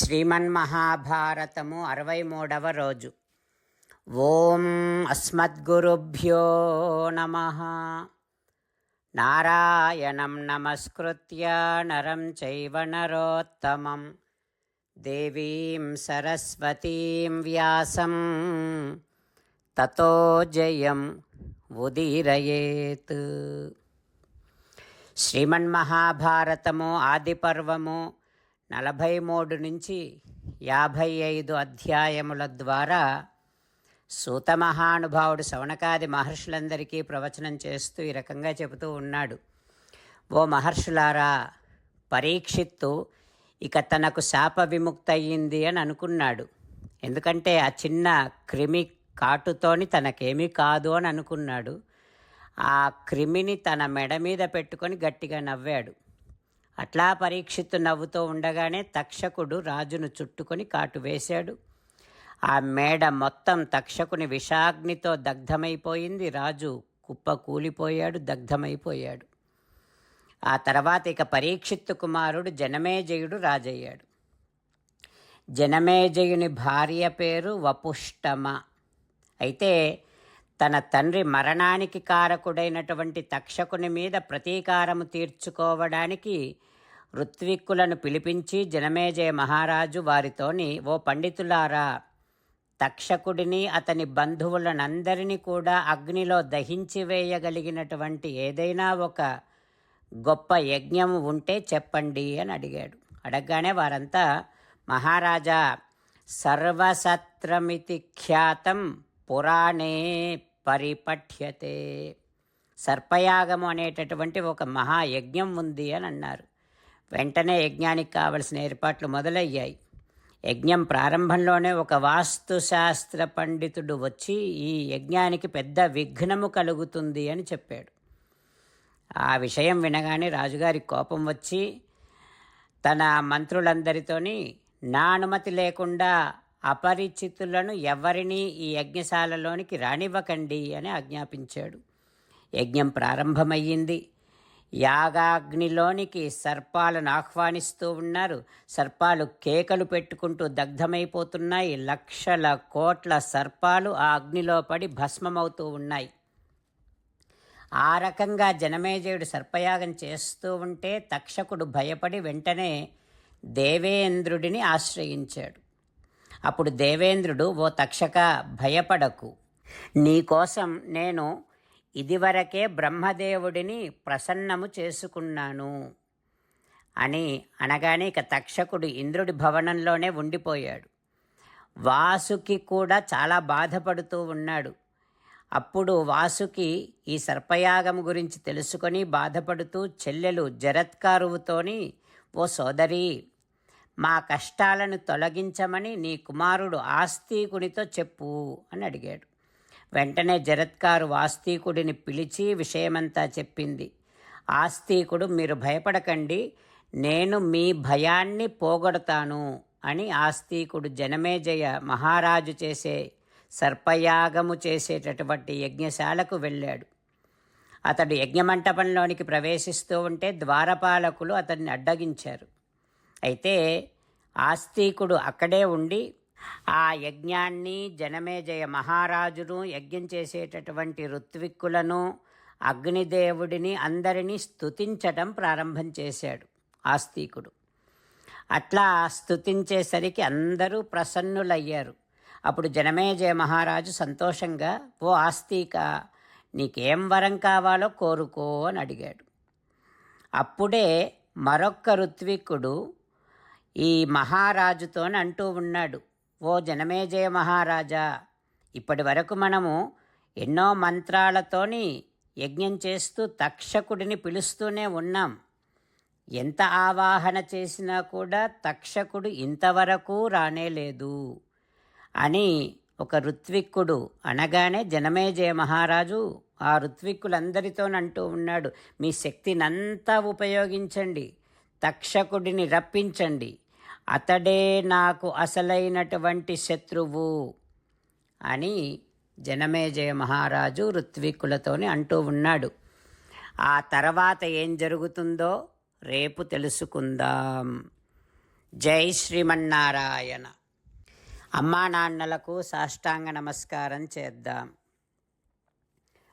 శ్రీమన్మహాభారతము అరవై మూడవ రోజు. ఓం అస్మద్గురుభ్యో నమ. నారాయణం నమస్కృత్య నరం చైవ నరోత్తమం. దేవీం సరస్వతీం వ్యాసం. తతో జయం ఉదీరయేత్. శ్రీమన్మహాభారతము ఆదిపర్వము నలభై మూడు నుంచి యాభై ఐదు అధ్యాయముల ద్వారా సూత మహానుభావుడు శవణకాది మహర్షులందరికీ ప్రవచనం చేస్తూ ఈ రకంగా చెబుతూ ఉన్నాడు. ఓ మహర్షులారా పరీక్షిత్తు ఇక తనకు శాప విముక్తయింది అని అనుకున్నాడు. ఎందుకంటే ఆ చిన్న క్రిమి కాటుతోని తనకేమీ కాదు అని అనుకున్నాడు. ఆ క్రిమిని తన మెడ మీద పెట్టుకొని గట్టిగా నవ్వాడు. అట్లా పరీక్షిత్తు నవ్వుతూ ఉండగానే తక్షకుడు రాజును చుట్టుకొని కాటు వేశాడు. ఆ మేడ మొత్తం తక్షకుని విషాగ్నితో దగ్ధమైపోయింది. రాజు కుప్ప కూలిపోయాడు దగ్ధమైపోయాడు. ఆ తర్వాత ఇక పరీక్షిత్తు కుమారుడు జనమేజయుడు రాజయ్యాడు. జనమేజయుని భార్య పేరు వపుష్టమ. అయితే తన తండ్రి మరణానికి కారకుడైనటువంటి తక్షకుని మీద ప్రతీకారము తీర్చుకోవడానికి ఋత్విక్కులను పిలిపించి జనమేజయ మహారాజు వారితోని ఓ పండితులారా తక్షకుడిని అతని బంధువులనందరినీ కూడా అగ్నిలో దహించి వేయగలిగినటువంటి ఏదైనా ఒక గొప్ప యజ్ఞం ఉంటే చెప్పండి అని అడిగాడు. అడగగానే వారంతా మహారాజా సర్వసత్రమితి ఖ్యాతం పురాణే పరిపఠ్యతే. సర్పయాగము అనేటటువంటి ఒక మహాయజ్ఞం ఉంది అని అన్నారు. వెంటనే యజ్ఞానికి కావలసిన ఏర్పాట్లు మొదలయ్యాయి. యజ్ఞం ప్రారంభంలోనే ఒక వాస్తుశాస్త్ర పండితుడు వచ్చి ఈ యజ్ఞానికి పెద్ద విఘ్నము కలుగుతుంది అని చెప్పాడు. ఆ విషయం వినగానే రాజుగారి కోపం వచ్చి తన మంత్రులందరితోని నా అనుమతి లేకుండా అపరిచితులను ఎవరిని ఈ యజ్ఞశాలలోనికి రానివ్వకండి అని ఆజ్ఞాపించాడు. యజ్ఞం ప్రారంభమయ్యింది. యాగాగ్నిలోనికి సర్పాలను ఆహ్వానిస్తూ ఉన్నారు. సర్పాలు కేకలు పెట్టుకుంటూ దగ్ధమైపోతున్నాయి. లక్షల కోట్ల సర్పాలు ఆ అగ్నిలో పడి భస్మమవుతూ ఉన్నాయి. ఆ రకంగా జనమేజయుడు సర్పయాగం చేస్తూ ఉంటే తక్షకుడు భయపడి వెంటనే దేవేంద్రుడిని ఆశ్రయించాడు. అప్పుడు దేవేంద్రుడు ఓ తక్షక భయపడకు. నీకోసం నేను ఇదివరకే బ్రహ్మదేవుడిని ప్రసన్నము చేసుకున్నాను అని అనగానే ఇక తక్షకుడు ఇంద్రుడి భవనంలోనే ఉండిపోయాడు. వాసుకి కూడా చాలా బాధపడుతూ ఉన్నాడు. అప్పుడు వాసుకి ఈ సర్పయాగం గురించి తెలుసుకొని బాధపడుతూ చెల్లెలు జరత్కారువుతోని ఓ సోదరి మా కష్టాలను తొలగించమని నీ కుమారుడు ఆస్తికునితో చెప్పు అని అడిగాడు. వెంటనే జరత్కారు ఆస్తికుడిని పిలిచి విషయమంతా చెప్పింది. ఆస్తికుడు మీరు భయపడకండి నేను మీ భయాన్ని పోగొడతాను అని ఆస్తికుడు జనమేజయ మహారాజు చేసే సర్పయాగము చేసేటటువంటి యజ్ఞశాలకు వెళ్ళాడు. అతడు యజ్ఞమంటపంలోనికి ప్రవేశిస్తూ ఉంటే ద్వారపాలకులు అతన్ని అడ్డగించారు. అయితే ఆస్తికుడు అక్కడే ఉండి ఆ యజ్ఞాన్ని జనమేజయ మహారాజును యజ్ఞం చేసేటటువంటి ఋత్విక్కులను అగ్నిదేవుడిని అందరినీ స్తుతించటం ప్రారంభం చేశాడు ఆస్తికుడు. అట్లా స్తుతించేసరికి అందరూ ప్రసన్నులయ్యారు. అప్పుడు జనమేజయ మహారాజు సంతోషంగా ఓ ఆస్తిక నీకేం వరం కావాలో కోరుకో అని అడిగాడు. అప్పుడే మరొక్క ఋత్వికుడు ఈ మహారాజుతోని అంటూ ఉన్నాడు ఓ జనమేజయ మహారాజా ఇప్పటి వరకు మనము ఎన్నో మంత్రాలతోని యజ్ఞం చేస్తూ తక్షకుడిని పిలుస్తూనే ఉన్నాం. ఎంత ఆవాహన చేసినా కూడా తక్షకుడు ఇంతవరకు రానేలేదు అని ఒక ఋత్విక్కుడు అనగానే జనమేజయ మహారాజు ఆ ఋత్విక్కులందరితోనంటూ ఉన్నాడు మీ శక్తినంతా ఉపయోగించండి. తక్షకుడిని రప్పించండి. అతడే నాకు అసలైనటువంటి శత్రువు అని జనమేజయ మహారాజు ఋత్వికులతోనే అంటూ ఉన్నాడు. ఆ తర్వాత ఏం జరుగుతుందో రేపు తెలుసుకుందాం. జై శ్రీమన్నారాయణ. అమ్మా నాన్నలకు సాష్టాంగ నమస్కారం చేద్దాం.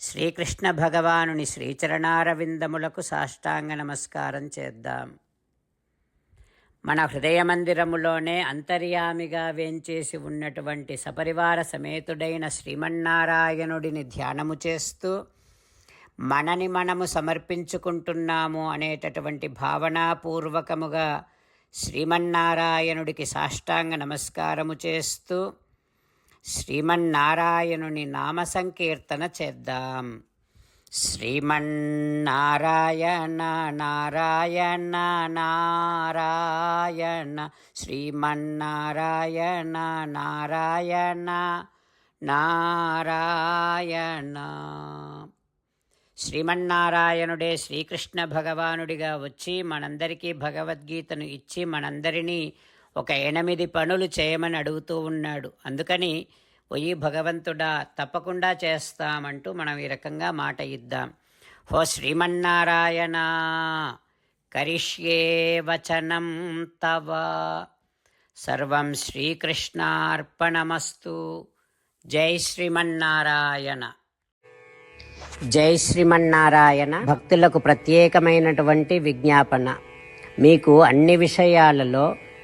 శ్రీకృష్ణ భగవానుని శ్రీచరణారవిందములకు సాష్టాంగ నమస్కారం చేద్దాం. మన హృదయ మందిరములోనే అంతర్యామిగా వేంచేసి ఉన్నటువంటి సపరివార సమేతుడైన శ్రీమన్నారాయణుడిని ధ్యానము చేస్తూ మనని మనము సమర్పించుకుంటున్నాము అనేటటువంటి భావనాపూర్వకముగా శ్రీమన్నారాయణుడికి సాష్టాంగ నమస్కారము చేస్తూ శ్రీమన్నారాయణుని నామ సంకీర్తన చేద్దాం. శ్రీమన్నారాయణ నారాయణ నారాయణ శ్రీమన్నారాయణ నారాయణ నారాయణ. శ్రీమన్నారాయణుడే శ్రీకృష్ణ భగవానుడిగా వచ్చి మనందరికీ భగవద్గీతను ఇచ్చి మనందరినీ ఒక ఎనిమిది పనులు చేయమని అడుగుతూ ఉన్నాడు. అందుకని ఒయ్యి భగవంతుడా తప్పకుండా చేస్తామంటూ మనం ఈ రకంగా మాట ఇద్దాం. హో శ్రీమన్నారాయణ కరిష్యే వచనం తవ. సర్వం శ్రీకృష్ణార్పణమస్తు. జై శ్రీమన్నారాయణ. జై శ్రీమన్నారాయణ భక్తులకు ప్రత్యేకమైనటువంటి విజ్ఞాపన. మీకు అన్ని విషయాలలో